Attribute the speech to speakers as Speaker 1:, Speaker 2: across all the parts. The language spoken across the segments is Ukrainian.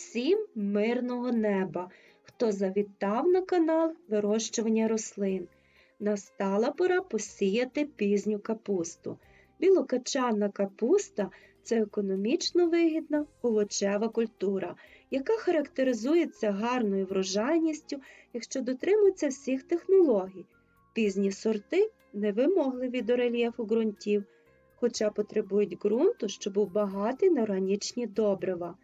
Speaker 1: Всім мирного неба, хто завітав на канал вирощування рослин. Настала пора посіяти пізню капусту. Білокачанна капуста це економічно вигідна овочева культура, яка характеризується гарною врожайністю, якщо дотримується всіх технологій. Пізні сорти невимогливі до рельєфу ґрунтів, хоча потребують ґрунту, що був багатий на органічні добрива.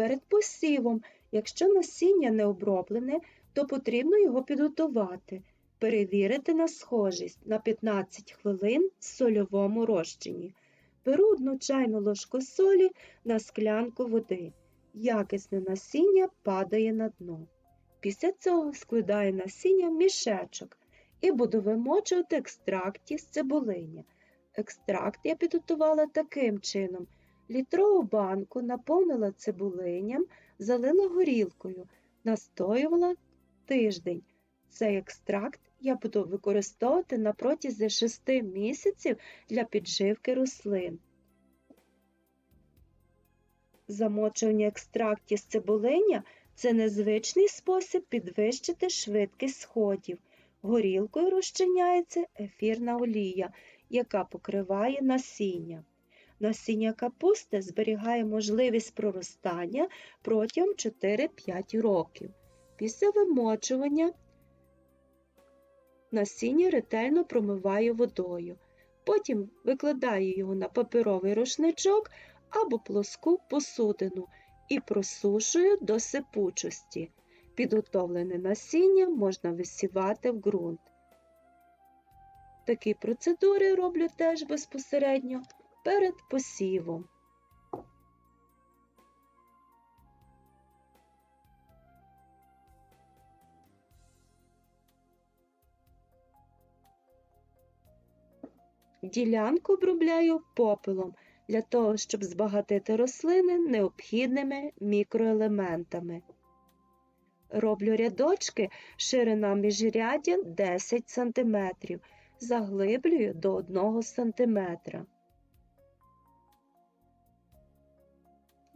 Speaker 1: Перед посівом, якщо насіння не оброблене, то потрібно його підготувати, перевірити на схожість на 15 хвилин в сольовому розчині. Беру одну чайну ложку солі на склянку води. Якісне насіння падає на дно. Після цього складаю насіння в мішечок і буду вимочувати екстракті з цибулиня. Екстракт я підготувала таким чином. Літрову банку наповнила цибулиням, залила горілкою, настоювала тиждень. Цей екстракт я буду використовувати на протязі 6 місяців для підживки рослин. Замочування екстрактів з цибулиня це незвичний спосіб підвищити швидкість сходів. Горілкою розчиняється ефірна олія, яка покриває насіння. Насіння капусти зберігає можливість проростання протягом 4-5 років. Після вимочування насіння ретельно промиваю водою. Потім викладаю його на паперовий рушничок або плоску посудину і просушую до сипучості. Підготовлене насіння можна висівати в ґрунт. Такі процедури роблю теж безпосередньо перед посівом. Ділянку обробляю попелом для того, щоб збагатити рослини необхідними мікроелементами. Роблю рядочки ширина міжряддя 10 см, заглиблюю до 1 см.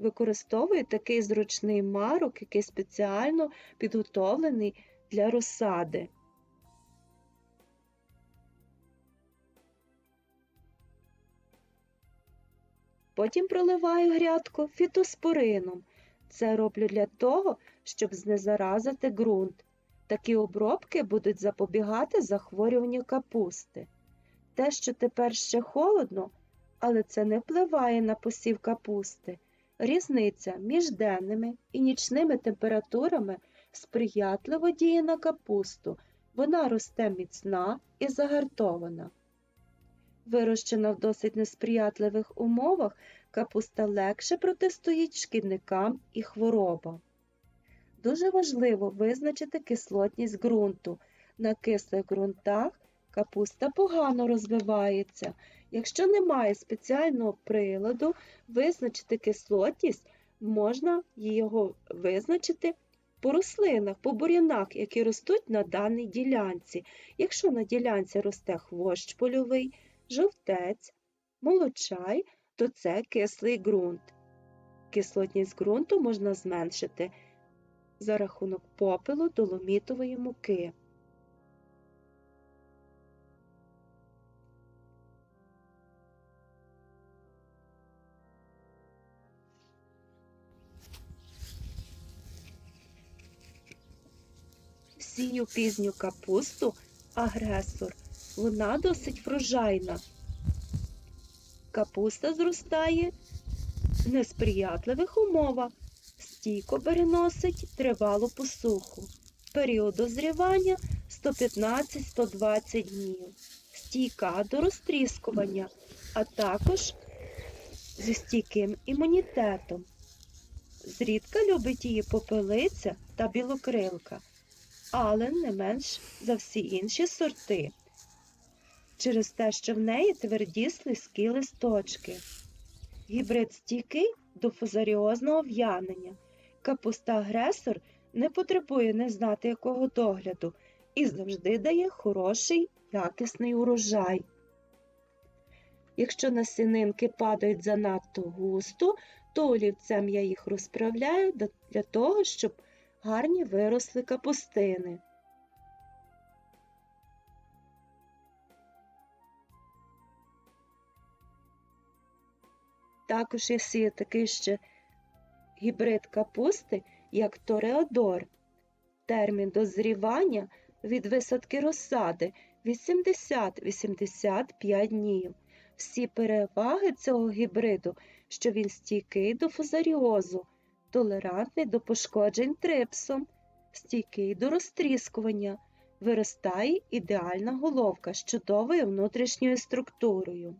Speaker 1: Використовую такий зручний марок, який спеціально підготовлений для розсади. Потім проливаю грядку фітоспорином. Це роблю для того, щоб знезаразити ґрунт. Такі обробки будуть запобігати захворюванню капусти. Те, що тепер ще холодно, але це не впливає на посів капусти. Різниця між денними і нічними температурами сприятливо діє на капусту, вона росте міцна і загартована. Вирощена в досить несприятливих умовах, капуста легше протистоїть шкідникам і хворобам. Дуже важливо визначити кислотність ґрунту. На кислих ґрунтах капуста погано розвивається. Якщо немає спеціального приладу, визначити кислотність можна його визначити по рослинах, по бур'янах, які ростуть на даній ділянці. Якщо на ділянці росте хвощ польовий, жовтець, молочай, то це кислий ґрунт. Кислотність ґрунту можна зменшити за рахунок попелу доломітової муки. Сію пізню капусту агресор. Вона досить врожайна. Капуста зростає в несприятливих умовах, стійко переносить тривалу посуху. Період дозрівання 115-120 днів, стійка до розтріскування, а також зі стійким імунітетом. Зрідка любить її попелиця та білокрилка, але не менш за всі інші сорти через те, що в неї тверді слизькі листочки. Гібрид стійкий до фузаріозного в'янення. Капуста-агресор не потребує не знати якого догляду і завжди дає хороший якісний урожай. Якщо насінинки падають занадто густо, то олівцем я їх розправляю для того, щоб гарні виросли капустини. Також сію такий ще гібрид капусти, як Тореодор. Термін дозрівання від висадки розсади 80-85 днів. Всі переваги цього гібриду, що він стійкий до фузаріозу, толерантний до пошкоджень трипсом, стійкий до розтріскування, виростає ідеальна головка з чудовою внутрішньою структурою.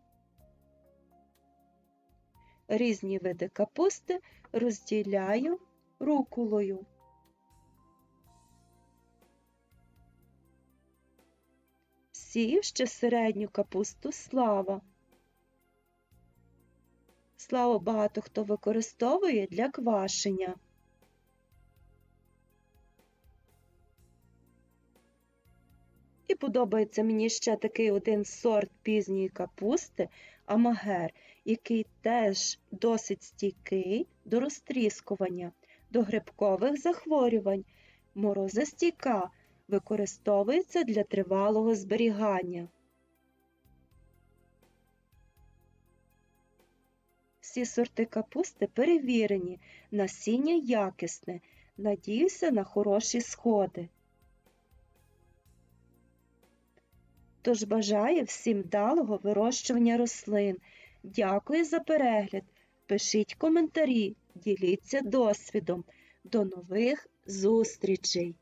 Speaker 1: Різні види капусти розділяю рукулою. Сію ще середню капусту слава. Славу багато хто використовує для квашення. І подобається мені ще такий один сорт пізньої капусти амагер, який теж досить стійкий до розтріскування, до грибкових захворювань, морозостійка, використовується для тривалого зберігання. Всі сорти капусти перевірені, насіння якісне. Надіюся на хороші сходи. Тож бажаю всім вдалого вирощування рослин. Дякую за перегляд. Пишіть коментарі, діліться досвідом. До нових зустрічей!